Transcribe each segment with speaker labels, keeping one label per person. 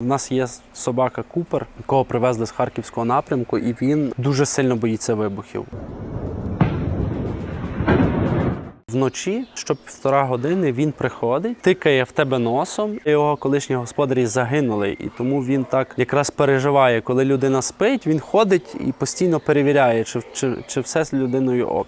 Speaker 1: У нас є собака Купер, якого привезли з харківського напрямку, і він дуже сильно боїться вибухів. Вночі, що півтора години, він приходить, тикає в тебе носом. Його колишні господарі загинули, і тому він так якраз переживає, коли людина спить, він ходить і постійно перевіряє, чи, чи, чи все з людиною ок.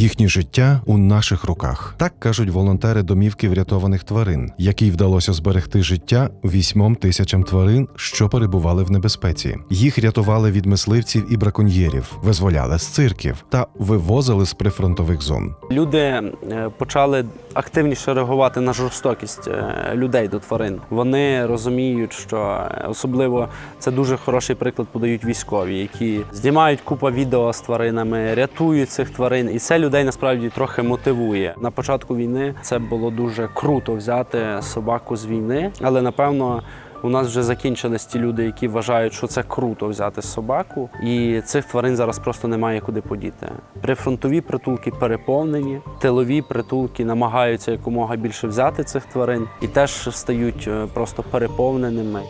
Speaker 2: Їхнє життя у наших руках. Так кажуть волонтери домівки врятованих тварин, якій вдалося зберегти життя вісьмом тисячам тварин, що перебували в небезпеці. Їх рятували від мисливців і браконьєрів, визволяли з цирків та вивозили з прифронтових зон.
Speaker 1: Люди е, почали активніше реагувати на жорстокість е, людей до тварин. Вони розуміють, що е, особливо це дуже хороший приклад подають військові, які знімають купа відео з тваринами, рятують цих тварин, і це людей насправді трохи мотивує. На початку війни це було дуже круто взяти собаку з війни, але напевно. У нас вже закінчились ті люди, які вважають, що це круто взяти собаку, і цих тварин зараз просто немає куди подіти. Прифронтові притулки переповнені, тилові притулки намагаються якомога більше взяти цих тварин і теж стають е, просто переповненими.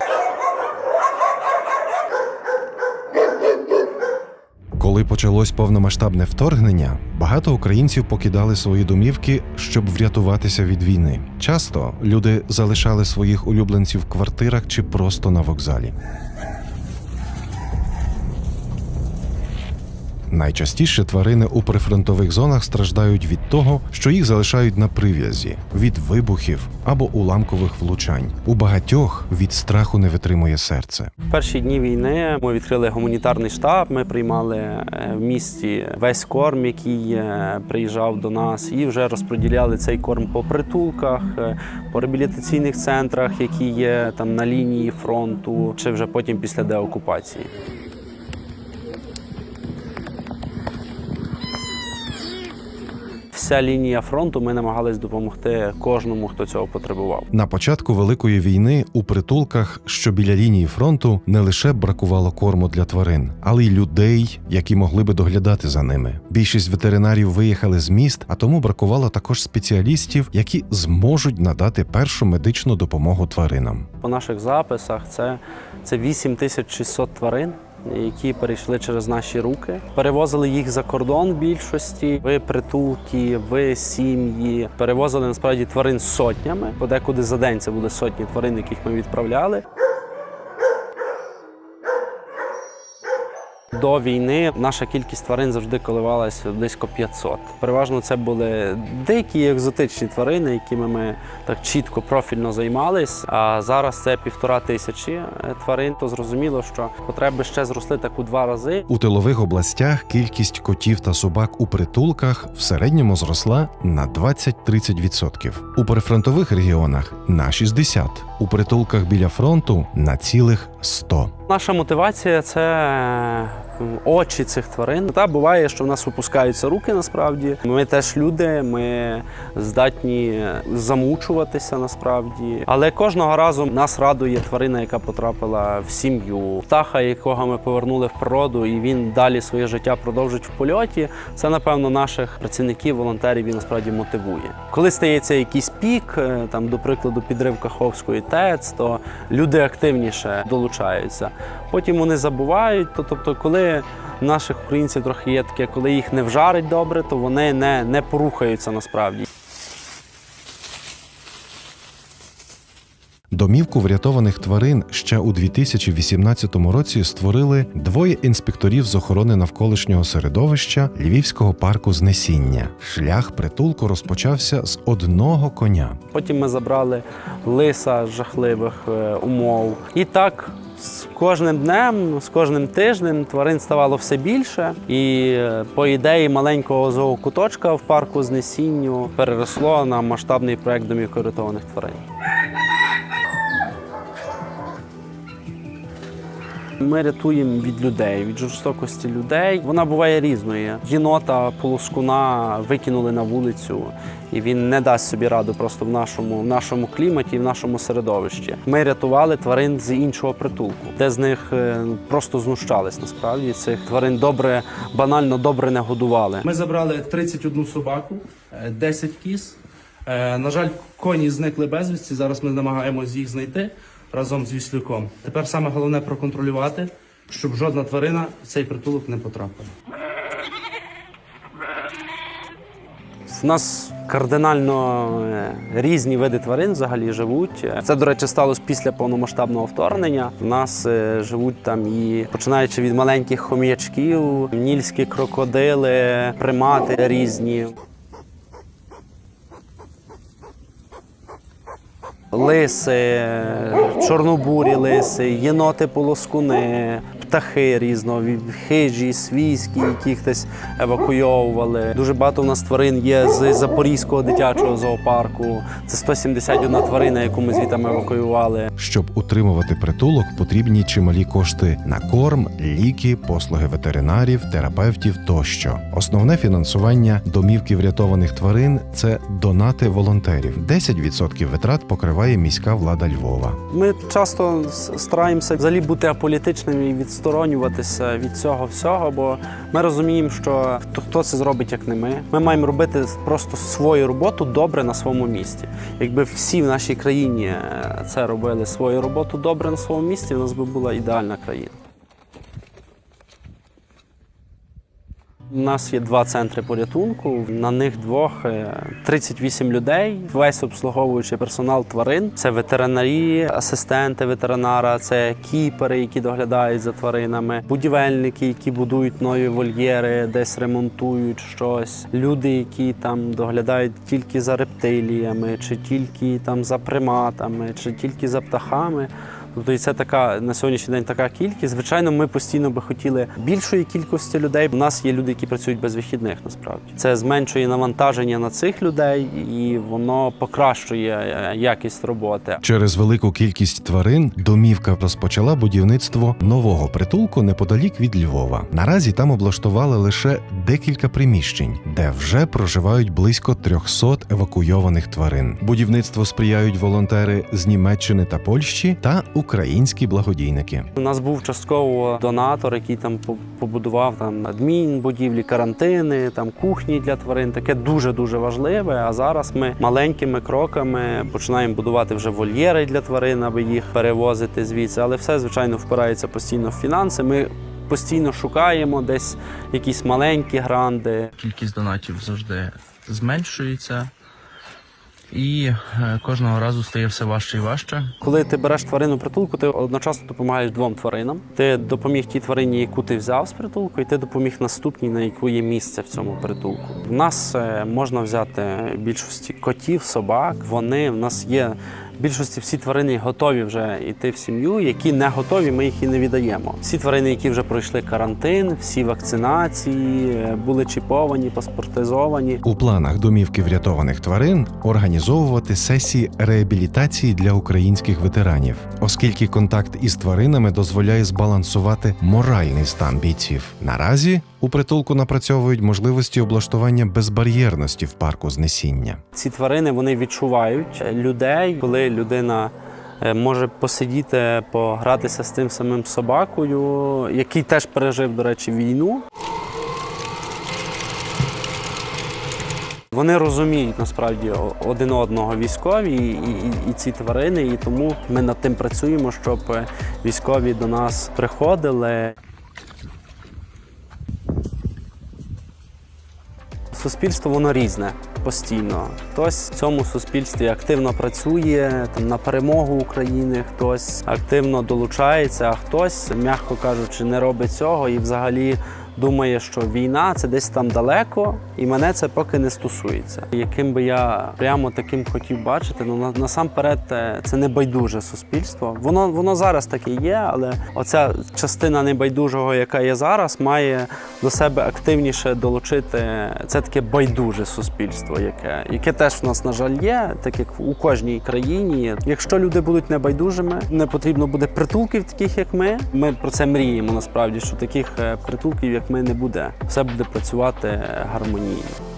Speaker 2: Коли почалось повномасштабне вторгнення, багато українців покидали свої домівки, щоб врятуватися від війни. Часто люди залишали своїх улюбленців в квартирах чи просто на вокзалі. Найчастіше тварини у прифронтових зонах страждають від того, що їх залишають на прив'язі, від вибухів або уламкових влучань. У багатьох від страху не витримує серце.
Speaker 1: В перші дні війни ми відкрили гуманітарний штаб. Ми приймали е, в місті весь корм, який е, приїжджав до нас, і вже розподіляли цей корм по притулках, е, по реабілітаційних центрах, які є там на лінії фронту, чи вже потім після деокупації. Вся лінія фронту ми намагались допомогти кожному, хто цього потребував.
Speaker 2: На початку великої війни у притулках, що біля лінії фронту, не лише бракувало корму для тварин, але й людей, які могли би доглядати за ними. Більшість ветеринарів виїхали з міст, а тому бракувало також спеціалістів, які зможуть надати першу медичну допомогу тваринам.
Speaker 1: По наших записах це, це 8600 тварин. Які перейшли через наші руки, перевозили їх за кордон в більшості, в притулки, в сім'ї. Перевозили насправді тварин сотнями. Подекуди за день це були сотні тварин, яких ми відправляли. До війни наша кількість тварин завжди коливалася близько 500. Переважно це були дикі екзотичні тварини, якими ми так чітко профільно займались. А зараз це півтора тисячі е, тварин. То зрозуміло, що потреби ще зросли так у два рази.
Speaker 2: У тилових областях кількість котів та собак у притулках в середньому зросла на 20-30%. У прифронтових регіонах на 60%. У притулках біля фронту на цілих 100%.
Speaker 1: Наша мотивація це очі цих тварин. Та буває, що в нас опускаються руки насправді. Ми теж люди, ми здатні замучуватися насправді. Але кожного разу нас радує тварина, яка потрапила в сім'ю. Птаха, якого ми повернули в природу, і він далі своє життя продовжить в польоті. Це напевно наших працівників, волонтерів і насправді мотивує. Коли стається якийсь пік, е, там до прикладу підрив Каховської ТЕЦ, то люди активніше долучаються. Потім вони забувають. То, тобто, коли в наших українців трохи є таке, коли їх не вжарить добре, то вони не, не порухаються насправді.
Speaker 2: Домівку врятованих тварин ще у 2018 році створили двоє інспекторів з охорони навколишнього середовища Львівського парку знесіння. Шлях притулку розпочався з одного коня.
Speaker 1: Потім ми забрали лиса жахливих е, умов. І так з кожним днем, з кожним тижнем тварин ставало все більше. І е, по ідеї маленького зоокуточка в парку знесінню переросло на масштабний проект домівки коритованих тварин. Ми рятуємо від людей, від жорстокості людей. Вона буває різною. Єнота полоскуна викинули на вулицю, і він не дасть собі раду просто в нашому, в нашому кліматі, в нашому середовищі. Ми рятували тварин з іншого притулку, де з них е, просто знущались. Насправді цих тварин добре, банально добре не годували. Ми забрали 31 собаку, е, 10 кіз. Е, На жаль, коні зникли безвісті. Зараз ми намагаємося їх знайти разом з віслюком. Тепер саме головне проконтролювати, щоб жодна тварина в цей притулок не потрапила. У нас кардинально е, різні види тварин взагалі живуть. Це, до речі, сталося після повномасштабного вторгнення. У нас е, живуть там і починаючи від маленьких хом'ячків, нільські крокодили, примати різні. Лиси, чорнобурі лиси, єноти полоскуни, птахи різного, хижі, свійські, які хтось евакуйовували. Дуже багато у нас тварин є з Запорізького дитячого зоопарку. Це 171 тварина, яку ми звідти евакуювали.
Speaker 2: Щоб утримувати притулок, потрібні чималі кошти на корм, ліки, послуги ветеринарів, терапевтів тощо. Основне фінансування домівки врятованих тварин це донати волонтерів. 10% витрат покриває міська влада Львова.
Speaker 1: Ми часто стараємося взагалі бути аполітичними і відсторонюватися від цього всього, бо ми розуміємо, що хто, хто це зробить, як не ми. Ми маємо робити просто свою роботу добре на своєму місці. Якби всі в нашій країні е, це робили свою роботу добре на своєму місці, у нас би була ідеальна країна. У нас є два центри порятунку. На них двох е, 38 людей. Весь обслуговуючий персонал тварин. Це ветеринарі, асистенти ветеринара, це кіпери, які доглядають за тваринами, будівельники, які будують нові вольєри, десь ремонтують щось. Люди, які там доглядають тільки за рептиліями, чи тільки там за приматами, чи тільки за птахами. Тобто і це така на сьогоднішній день така кількість. Звичайно, ми постійно би хотіли більшої кількості людей. У нас є люди, які працюють без вихідних. Насправді це зменшує навантаження на цих людей, і воно покращує е, якість роботи.
Speaker 2: Через велику кількість тварин домівка розпочала будівництво нового притулку неподалік від Львова. Наразі там облаштували лише декілька приміщень, де вже проживають близько 300 евакуйованих тварин. Будівництво сприяють волонтери з Німеччини та Польщі та українські благодійники.
Speaker 1: У нас був частково донатор, який там побудував там адмінбудівлі, карантини, там кухні для тварин. Таке дуже дуже важливе. А зараз ми маленькими кроками починаємо будувати вже вольєри для тварин, аби їх перевозити звідси. Але все звичайно впирається постійно в фінанси. Ми постійно шукаємо десь якісь маленькі гранди.
Speaker 3: кількість донатів завжди зменшується, і е, кожного разу стає все важче і важче.
Speaker 1: Коли ти береш тварину притулку, ти одночасно допомагаєш двом тваринам. Ти допоміг тій тварині, яку ти взяв з притулку, і ти допоміг наступній, на яку є місце в цьому притулку. В нас е, можна взяти більшості котів, собак. Вони в нас є. Більшості всі тварини готові вже йти в сім'ю. Які не готові, ми їх і не віддаємо. Всі тварини, які вже пройшли карантин, всі вакцинації, е, були чіповані, паспортизовані.
Speaker 2: У планах домівки врятованих тварин організовувати сесії реабілітації для українських ветеранів, оскільки контакт із тваринами дозволяє збалансувати моральний стан бійців. Наразі у притулку напрацьовують можливості облаштування безбар'єрності в парку знесіння.
Speaker 1: Ці тварини вони відчувають людей, коли людина е, може посидіти, погратися з тим самим собакою, який теж пережив, до речі, війну. Вони розуміють насправді один одного військові і, і, і ці тварини, і тому ми над тим працюємо, щоб військові до нас приходили. Суспільство воно різне постійно. Хтось в цьому суспільстві активно працює там на перемогу України, хтось активно долучається, а хтось, м'яко кажучи, не робить цього і взагалі думає, що війна це десь там далеко, і мене це поки не стосується. Яким би я прямо таким хотів бачити, ну на- насамперед е, це небайдуже суспільство. Воно воно зараз таке є, але оця частина небайдужого, яка є зараз, має до себе активніше долучити це таке байдуже суспільство, яке, яке теж в нас, на жаль, є, так як у кожній країні. Якщо люди будуть небайдужими, не потрібно буде притулків, таких як ми. Ми про це мріємо насправді, що таких е, притулків, як ми, не буде. Все буде працювати гармонійно.